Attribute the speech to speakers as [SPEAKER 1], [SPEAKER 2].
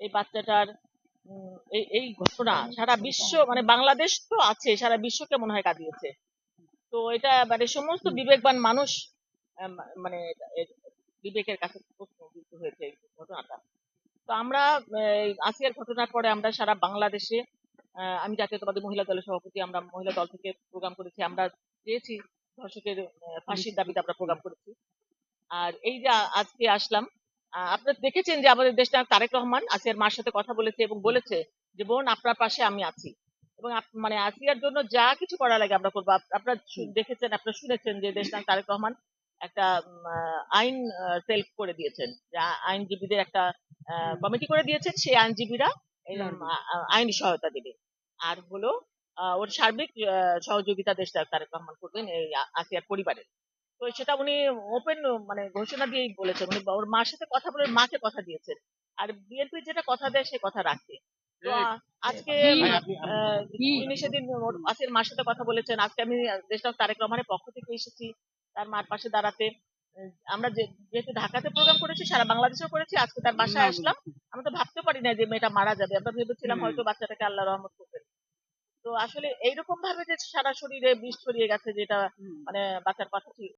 [SPEAKER 1] এই বাচ্চাটার এই এই ঘটনা সারা বিশ্ব মানে বাংলাদেশ তো আছে সারা বিশ্বকে মনে হয় কাঁদিয়েছে। তো এটা মানে সমস্ত বিবেকবান মানুষ মানে বিবেকের কাছে প্রশ্নবিদ্ধ হয়েছে এই ঘটনাটা। তো আমরা আসিয়ার ঘটনার পরে আমরা সারা বাংলাদেশে আহ, আমি জাতীয়তাবাদী মহিলা দলের সভাপতি আমরা মহিলা দল থেকে প্রোগ্রাম করেছি আমরা চেয়েছি ধর্ষকের ফাঁসির দাবিতে আমরা প্রোগ্রাম করেছি। আর এই যে আজকে আসলাম আপনারা দেখেছেন যে আমাদের দেশটা তারেক রহমান আসিয়ার মার সাথে কথা বলেছে এবং বলেছে যে বোন আপনার পাশে আমি আছি। এবং মানে আসিয়ার জন্য যা কিছু করা লাগে আমরা করব। আপ- আপনারা দেখেছেন আপনারা শুনেছেন যে দেশটা তারেক রহমান একটা আইন সেলফ করে দিয়েছেন। যে আইনজীবীদের একটা কমিটি করে দিয়েছেন সেই আইনজীবীরা আইনি সহায়তা দেবে। আর হলো আহ, ওর সার্বিক আহ, সহযোগিতা দেশটা তারেক রহমান করবেন এই আসিয়ার পরিবারের। তো সেটা উনি ওপেন মানে ঘোষণা দিয়েই বলেছেন। উনি ওর মার সাথে কথা বলে মাকে কথা দিয়েছেন। আর বিএনপি যেটা কথা দেয় সে কথা রাখে। আজকে তিনি সেদিন ওর আসিয়ার মার সাথে কথা বলেছেন। আজকে আমি দেশটা তারেক রহমানের পক্ষ থেকে এসেছি তার মার পাশে দাঁড়াতে। আমরা যে- যেহেতু ঢাকাতে প্রোগ্রাম করেছি সারা বাংলাদেশেও করেছি আজকে তার বাসায় আসলাম। আমরা তো ভাবতে পারি না যে মেয়েটা মারা যাবে। আমরা ভেবেছিলাম। হয়তো বাচ্চাটাকে আল্লাহ রহমত করবেন। তো আসলে এইরকম ভাবে যে সারা শরীরে বিষ ছড়িয়ে গেছে যেটা মানে বাচ্চার কথা ঠিক